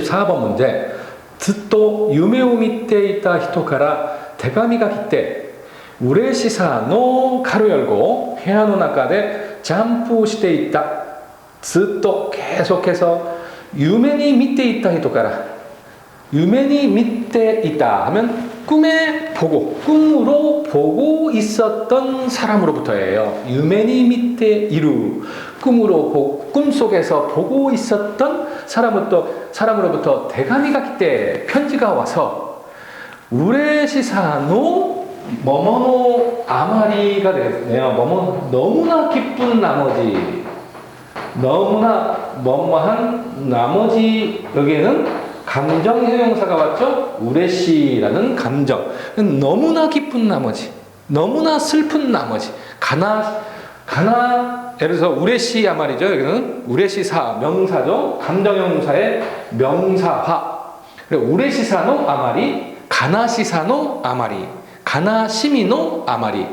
74번 문제. 듣도 유메오미떼 있다 히토카라 대가미가 기떼 우레시사노 가로 열고 헤아노 나카데 잠프 시대 있다. 듣도 계속해서 유메니 밑에 있다 히토카라 유메니 밑에 있다 하면 꿈에 보고 꿈으로 보고 있었던 사람으로부터예요. 유메니 밑에 이루 꿈으로 보, 꿈 속에서 보고 있었던 사람으로부터 사람으로부터 대감이가 기때 편지가 와서 우레시사노 머머노 아마리가 되겠네요. 머머 너무나 기쁜 나머지 너무나 뭐뭐한 나머지 여기에는 감정 형용사가 왔죠? 우레시라는 감정. 너무나 기쁜 나머지, 너무나 슬픈 나머지, 가나 가나 예를 들어서 우레시야 말이죠. 여기는 우레시사 명사죠. 감정 형용사의 명사화. 우레시사노 아마리, 가나시사노 아마리, 가나시미노 아마리.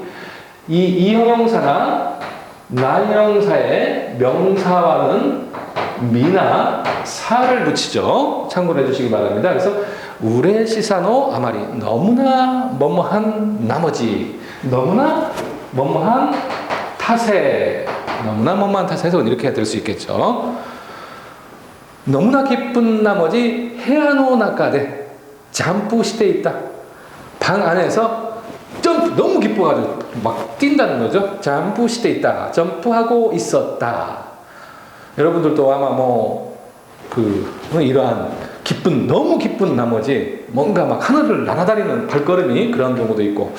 이, 이 형용사나 나 형용사의 명사와는 미나 사를 붙이죠. 참고를 해주시기 바랍니다. 그래서 우레 시사노 아마리 너무나 뭐뭐한 나머지 너무나 뭐뭐한 탓에 너무나 뭐뭐한 탓에서 이렇게 될 수 있겠죠. 너무나 기쁜 나머지 해안호 나까데 잠부 시대 있다. 방 안에서 점프 너무 기뻐가지고 막 뛴다는 거죠. 잠부 시대 있다. 점프하고 있었다. 여러분들도 아마 뭐 그 이러한 기쁜 너무 기쁜 나머지 뭔가 막 하늘을 날아다니는 발걸음이 그런 경우도 있고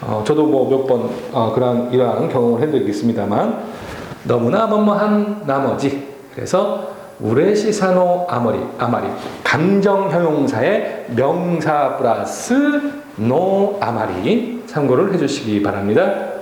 어, 저도 뭐 몇 번 어, 그런 이러한 경험을 해드리겠습니다만 너무나 뭐뭐한 나머지 그래서 우레시사노 아머리 아마리 감정 형용사의 명사 플러스 노 아마리 참고를 해주시기 바랍니다.